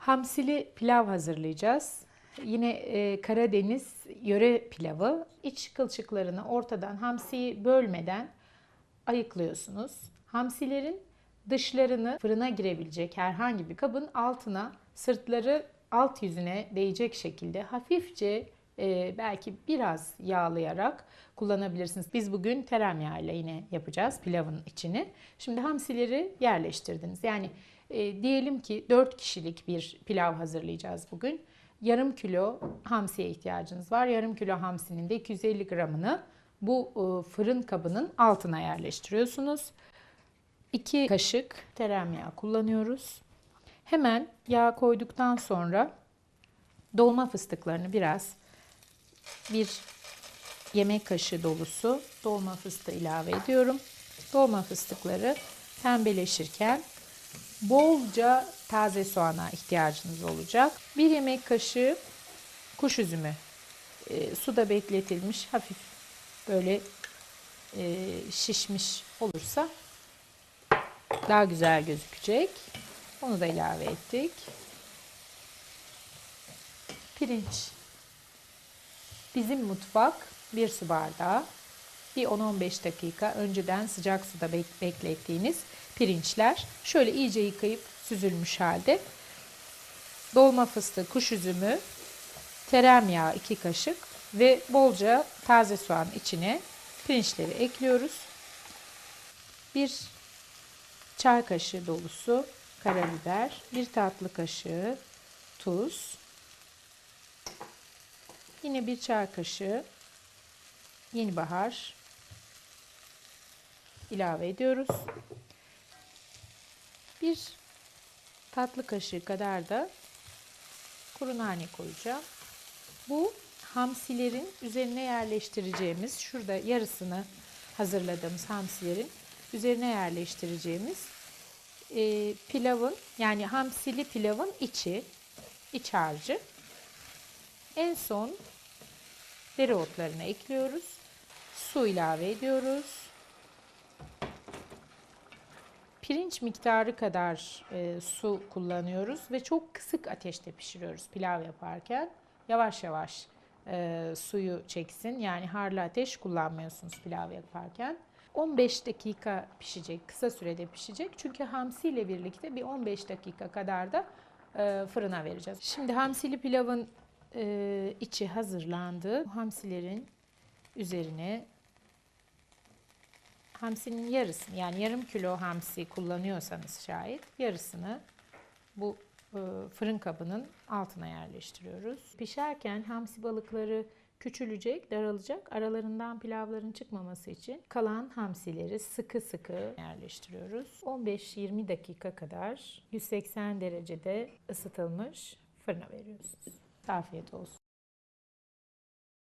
Hamsili pilav hazırlayacağız. Yine e, Karadeniz yöre pilavı. İç kılçıklarını ortadan hamsiyi bölmeden ayıklıyorsunuz. Hamsilerin dışlarını fırına girebilecek herhangi bir kabın altına sırtları alt yüzüne değecek şekilde hafifçe e, belki biraz yağlayarak kullanabilirsiniz. Biz bugün tereyağı ile yine yapacağız pilavın içini. Şimdi hamsileri yerleştirdiniz. Yani e, diyelim ki 4 kişilik bir pilav hazırlayacağız bugün. Yarım kilo hamsiye ihtiyacınız var. Yarım kilo hamsinin de 250 gramını bu e, fırın kabının altına yerleştiriyorsunuz. 2 kaşık tereyağı kullanıyoruz. Hemen yağ koyduktan sonra dolma fıstıklarını biraz bir yemek kaşığı dolusu dolma fıstığı ilave ediyorum. Dolma fıstıkları pembeleşirken bolca taze soğana ihtiyacınız olacak. Bir yemek kaşığı kuş üzümü e, suda bekletilmiş hafif böyle e, şişmiş olursa daha güzel gözükecek. Onu da ilave ettik. Pirinç. Bizim mutfak bir su bardağı. Bir 10-15 dakika önceden sıcak suda bek- beklettiğiniz pirinçler şöyle iyice yıkayıp süzülmüş halde. Dolma fıstığı, kuş üzümü, tereyağı 2 kaşık ve bolca taze soğan içine pirinçleri ekliyoruz. Bir çay kaşığı dolusu karabiber, bir tatlı kaşığı tuz, yine bir çay kaşığı yeni bahar ilave ediyoruz. Bir tatlı kaşığı kadar da kuru nane koyacağım. Bu hamsilerin üzerine yerleştireceğimiz, şurada yarısını hazırladığımız hamsilerin üzerine yerleştireceğimiz e, pilavın yani hamsili pilavın içi, iç harcı. En son dereotlarını ekliyoruz. Su ilave ediyoruz. Pirinç miktarı kadar e, su kullanıyoruz ve çok kısık ateşte pişiriyoruz pilav yaparken. Yavaş yavaş e, suyu çeksin. Yani harlı ateş kullanmıyorsunuz pilav yaparken. 15 dakika pişecek, kısa sürede pişecek. Çünkü hamsi ile birlikte bir 15 dakika kadar da e, fırına vereceğiz. Şimdi hamsili pilavın e, içi hazırlandı. Hamsilerin üzerine hamsinin yarısını yani yarım kilo hamsi kullanıyorsanız şayet yarısını bu e, fırın kabının altına yerleştiriyoruz. Pişerken hamsi balıkları küçülecek, daralacak. Aralarından pilavların çıkmaması için kalan hamsileri sıkı sıkı yerleştiriyoruz. 15-20 dakika kadar 180 derecede ısıtılmış fırına veriyorsunuz. Afiyet olsun.